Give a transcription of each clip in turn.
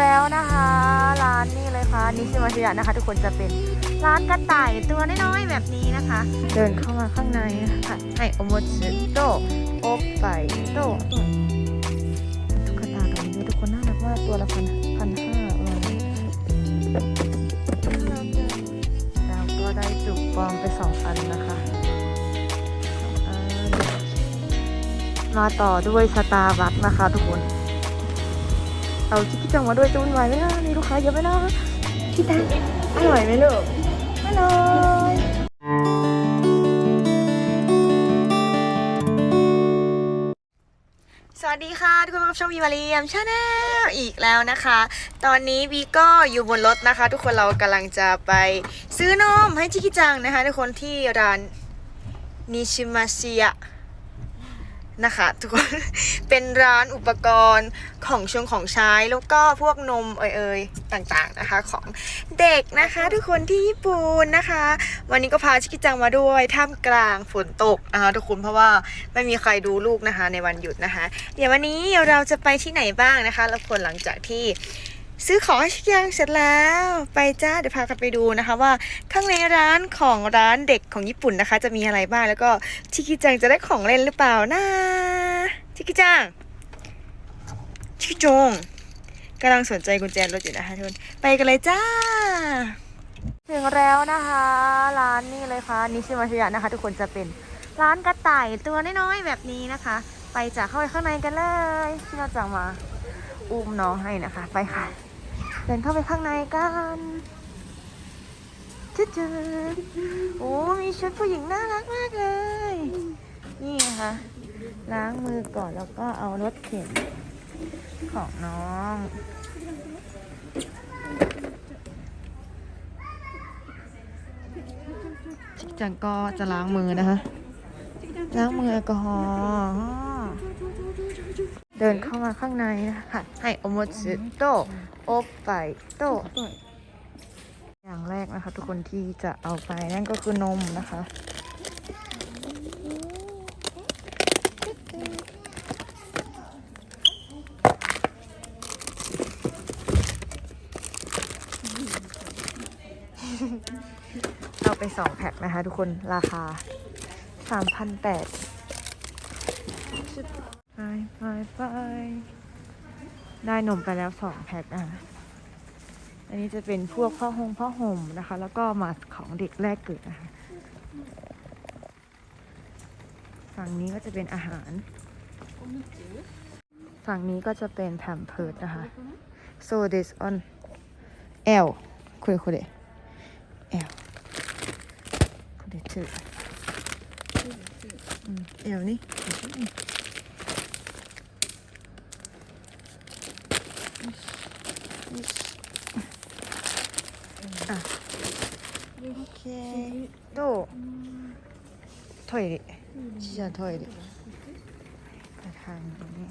แล้วนะคะ ร้านนี่เลยค่ะนิชิมาชิยะนะคะ ทุกคนจะเป็นร้านกระต่ายตัวน้อยๆแบบนี้นะคะ เดินเข้ามาข้างในนะคะให้โอโมจิโตะโอปไปโตตุ๊กตาตัวนี้ทุกคนน่ารักมากตัวละพันพันห้าเออแล้วก็ได้จุกปลอมไปสองอันนะคะมาต่อด้วยสตาร์บัคนะคะทุกคน เอาชิคกี้จังมาด้วยจะวุ่นวายไหมนะมีลูกค้าเยอะไหมนะพี่แตงอร่อยไหมลูกอร่อยสวัสดีค่ะ ทุกคนมารับชมวีมาเรียมชาแนลอีกแล้วนะคะ ตอนนี้วีก็อยู่บนรถนะคะ ทุกคนเรากำลังจะไปซื้อนมให้ชิคกี้จังนะคะ ทุกคนที่ร้านนิชิมาชิยะ นะคะทุกคนเป็นร้านอุปกรณ์ของชงของใช้แล้วก็พวกนมเอ่ยๆต่างๆนะคะของเด็กนะคะ ทุกคนที่ญี่ปุ่นนะคะ วันนี้ก็พาชิกิจังมาด้วยท่ามกลางฝนตกนะคะทุกคนเพราะว่าไม่มีใครดูลูกนะคะในวันหยุดนะคะ เดี๋ยววันนี้เราจะไปที่ไหนบ้างนะคะแล้วคนหลังจากที่ ซื้อของให้ชิคยังเสร็จแล้ว ไปจ้าเดี๋ยวพากันไปดูนะคะ ว่าข้างในร้านของร้านเด็กของญี่ปุ่นนะคะ จะมีอะไรบ้างแล้วก็ชิคิจังจะได้ของเล่นหรือเปล่านะชิคิจังชิคิจงกำลังสนใจกุญแจรถอยู่นะคะทุกคนไปกันเลยจ้า ถึงแล้วนะคะ ร้านนี่เลยค่ะนิชิมาชิยะนะคะ ทุกคนจะเป็นร้านกระต่ายตัวน้อยๆแบบนี้นะคะ ไปจากเข้าไปข้างในกันเลยที่เราจะมาอุ้มน้องให้นะคะ ไปค่ะ เดินเข้าไปข้างในกันจ๊ดจ๊ดโอ้มีชุดผู้หญิงน่ารักมากเลย นี่นะคะล้างมือก่อนแล้วก็เอารถเข็นของน้องจังก็จะล้างมือนะคะ ล้างมือแอลกอฮอล์ เดินเข้ามาข้างในนะคะให้โอโมจิโตโอปไปโตอย่างแรกนะคะ ทุกคนที่จะเอาไปนั่นก็คือนมนะคะเอาไปสองแพ็คนะคะทุกคนราคาสามพันแปด ไปไปไปได้นมไปแล้วสองแพ็คนะคะอันนี้จะเป็นพวกผ้าห่มผ้าห่มนะคะ แล้วก็มาสก์ของเด็กแรกเกิดนะคะ ฝั่งนี้ก็จะเป็นอาหาร ฝั่งนี้ก็จะเป็นแพมเพิร์ดนะคะ so this on L これこれ L これ2うん L ね よしあ OK とトイレちじゃトイレไปทางนี้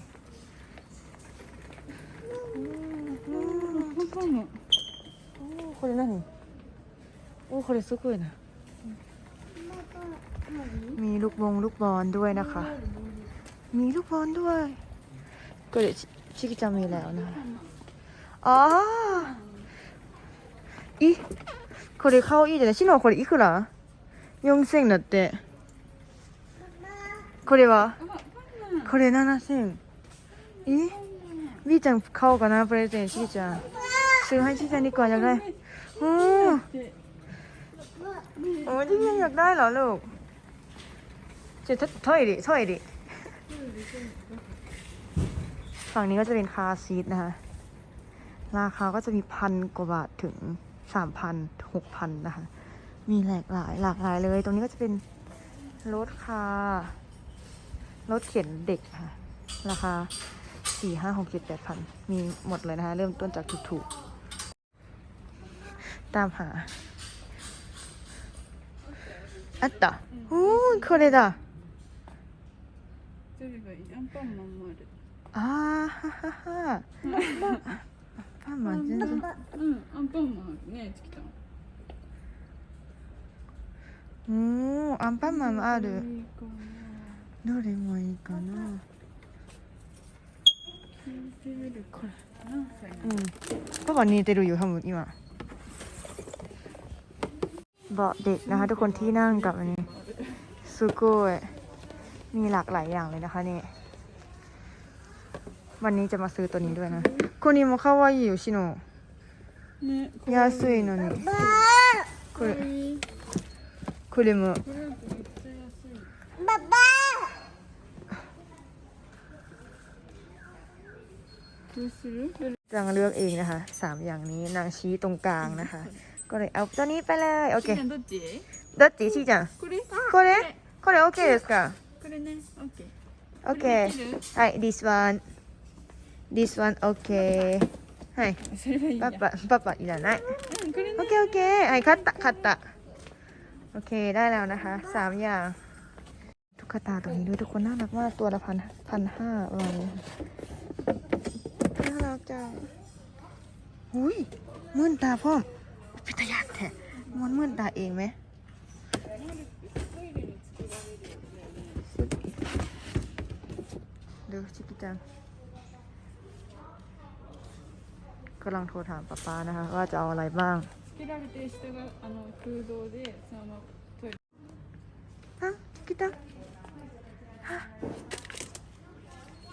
おーこれ何おーこれすごいな มีลูกบงลูกบอลด้วยนะคะ มีลูกบอลด้วยก็เดี๋ยวชิคิจังมีแล้วนะคะ อ๋ออีこれ顔いいじゃないシノはこれいくら ?4000 だってこれはこれ7000え วี่จังเข้ากันนะプレゼンชิคิจังซื้อให้ชิคิจังดีกว่าอยากได้โอ้โอ้ชิคิจังอยากได้เหรอลูก จะถอยดิถอยดิ ฝั่งนี้ก็จะเป็นคาร์ซีทนะคะ ราคาก็จะมีพันกว่าบาทถึงสามพันหกพันนะคะ มีหลากหลายหลากหลายเลย ตรงนี้ก็จะเป็นรถคาร์รถเข็นเด็กค่ะ ราคาสี่ห้าหกเจ็ดแปดพัน มีหมดเลยนะคะ เริ่มต้นจากถูกๆ ตามหาอัตตาโอ้ยこれだどれがいいアンパンマンもある。あーはははパン マン全然うん、アンパンマンあるね、チキタン。おーアンパンマンもあるいいかな。どれもいいかな聞いてみるか。これ 何歳 อืมパパ似てるよ多分今เบาะเด็กนะคะ ทุกคนที่นั่งกับอันนี้สุโกยมีหลากหลายอย่างเลยนะคะนี่ วันนี้จะมาซื้อตัวนี้ด้วยนะคนนี้も可愛いよしのね安いのにこれこれもこれだとめっちゃ安いどうするどれ จังเลือกเองนะคะสามอย่างนี้นางชี้ตรงกลางนะคะ ก็เลยเอาตัวนี้ไปเลยโอเค ちゃんどっちどっちしーちゃんこれこれこれ OK ですかこれねオッケー OK はい this one this one OK はいそれはいいやパパパパいらないうんこれね โอเคโอเคไอ้คัตตะคัตตะโอเคได้แล้วนะคะสามอย่างตุ๊กตาตัวนี้ด้วยทุกคนน่ารักมากตัวละพันพันห้าประมาณนี้น่ารักจังหุยมื่นตาพ่อมพิทยานแท้มันมื่นตาเองไหมดูชิกิจัง กำลังโทรถามป๊าป๊านะคะ ว่าจะเอาอะไรบ้าง つけられてる人があの空洞でそのままトイレ ฮะชิกิจัง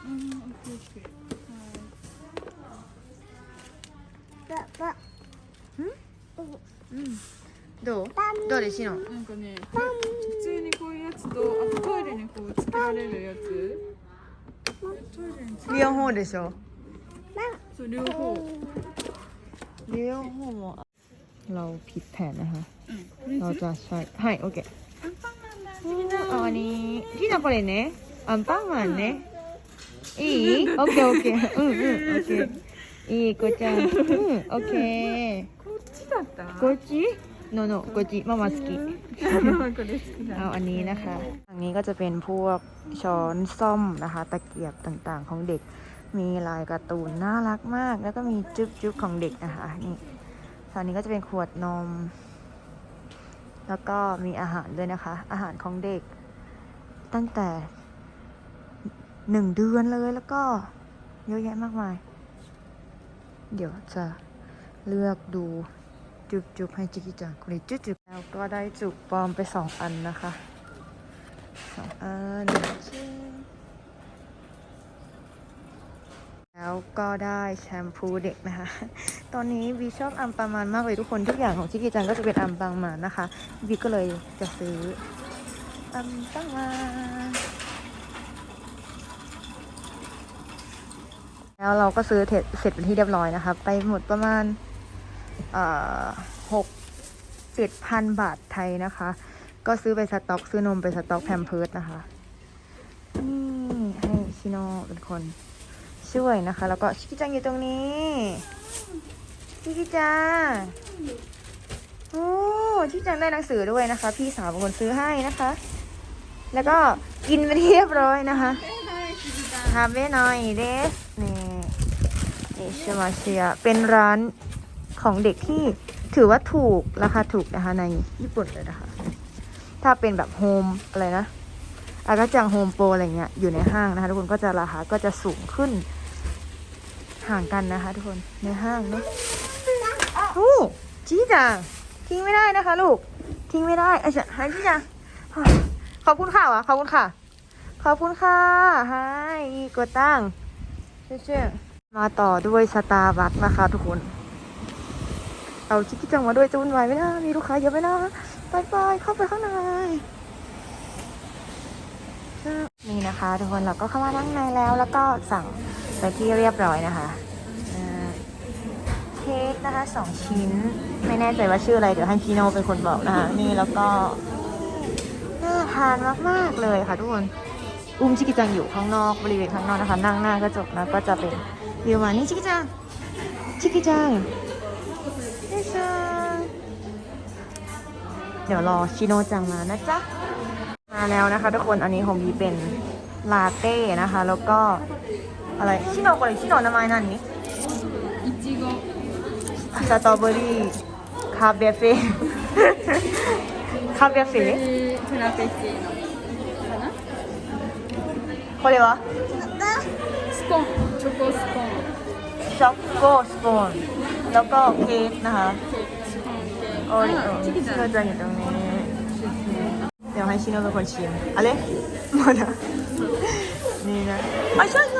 うんオッケーオッケーはうんどうどうでしのいなんかね普通にこういうやつとあとトイレにこうつけられるやつトイレにつけ両方でしょそう両方 両方も เราผิดแผนนะคะ うんこれ เราจะใช้はいオッケーアンパンマンだ好きだあอันนี้ที่なこれねアンパンマンねいいオッケーオッケーうんうんオッケーいい子ちゃんうんオッケーこっちだったこっちののこっちママ好きこれ好きだ เอาอันนี้นะคะอันนี้ก็จะเป็นพวกช้อนส้อมนะคะ ตะเกียบต่างๆของเด็ก มีลายการ์ตูนน่ารักมาก แล้วก็มีจุ๊บจุ๊บของเด็กนะคะนี่ตอนนี้ก็จะเป็นขวดนม แล้วก็มีอาหารด้วยนะคะ อาหารของเด็ก ตั้งแต่หนึ่งเดือนเลยแล้วก็เยอะแยะมากมาย เดี๋ยวจะเลือกดูจุบจุบให้จิกิจังคนนี้จุบจุบแล้วก็ได้จุบปลอมไปสองอันนะคะสองอันชิ้น แล้วก็ได้แชมพูเด็กนะคะ ตอนนี้วีชอบอัมปามานมากเลยทุกคนทุกอย่างของจิคกิจังก็จะเป็นอัมปามานนะคะวีก็เลยจะซื้ออัมปามานแล้วเราก็ซื้อเสร็จเสร็จเป็นที่เรียบร้อยนะคะ ไปหมดประมาณหกเจ็ดพันบาทไทยนะคะ ก็ซื้อไปสต็อก ซื้อนมไปสต็อกแพมเพิร์ดนะคะ นี่ให้ชิโนเป็นคน วยนะคะ แล้วก็ชิคกิจังอยู่ตรงนี้ชิคกิจังโอ้ชิกิจังได้หนังสือด้วยนะคะ พี่สาวเป็นคนซื้อให้นะคะ แล้วก็กินไปเรียบร้อยนะคะทำไว้หน่อยเดสนี่นี่ชมาเชียเป็นร้านของเด็กที่ถือว่าถูกราคาถูกนะคะในญี่ปุ่นเลยนะคะ ถ้าเป็นแบบโฮมอะไรนะอากาจังโฮมโปรอะไรเงี้ยอยู่ในห้างนะคะ ทุกคนก็จะราคาก็จะสูงขึ้น ห่างกันนะคะทุกคนในห้างเนาะโอ้จี้จังทิ้งไม่ได้นะคะ ลูก ทิ้งไม่ได้ไอ้เจ้าให้จี้จังขอบคุณค่ะวะขอบคุณค่ะ ขอบคุณค่ะให้กดตั้งเชื่อๆมาต่อด้วยสตาร์บัคนะคะทุกคนเอาชิคกี้จังมาด้วยจะวุ่นวายไหมนะมีลูกค้าเยอะไหมนะไปไปเข้าไปข้างในนี่นะคะ ทุกคนเราก็เข้ามานั่งในแล้วแล้วก็สั่ง ไปที่เรียบร้อยนะคะเค้กนะคะสองชิ้น ไม่แน่ใจว่าชื่ออะไร เดี๋ยวให้พีโนเป็นคนบอกนะคะ นี่แล้วก็ น่าทานมากมากเลยค่ะทุกคน อุ้มชิกิจังอยู่ข้างนอกบริเวณข้างนอกนะคะ นั่งหน้ากระจกนะก็จะเป็นวิวมานี่ชิกิจังชิกิจังจังเดี๋ยวรอชิโนจังมานะจ๊ะ มาแล้วนะคะ ทุกคนอันนี้ของบีเป็นลาเต้นะคะ แล้วก็ อะไรชิโนこれชิโน名前何いちごสตรอเบอรี่คาเบเฟ่ คาเบเฟ่ フラペチーノかなこれはスコーンチョコスコーンチ ช็อกโกสโคนแล้วก็เค้กนะคะโอริโอชิโนจะอยู่ตรงนี้ เดี๋ยวให้ชิโนเป็นคนชิมอะไรหมดอ่ะนี่นะอ่ะใช่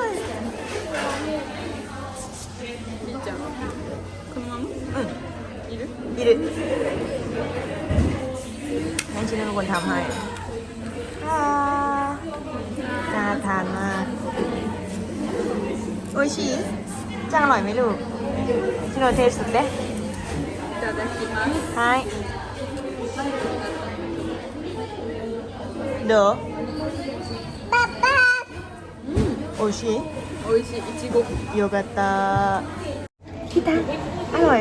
いるいるให้ชิโนเป็นคนทำให้อ่าน่าทานมากโอ้ยชีจังอร่อยไหมลูกชิโนเทสสุดเลย いただきますはいどううん美味しい美味しいいちごよかった来たอร่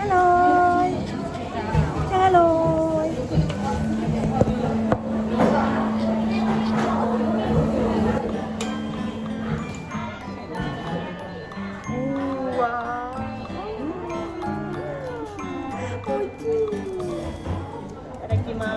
ฮัลโหลฮัลโหลว้าวโอ้ยจีอะไรกินมา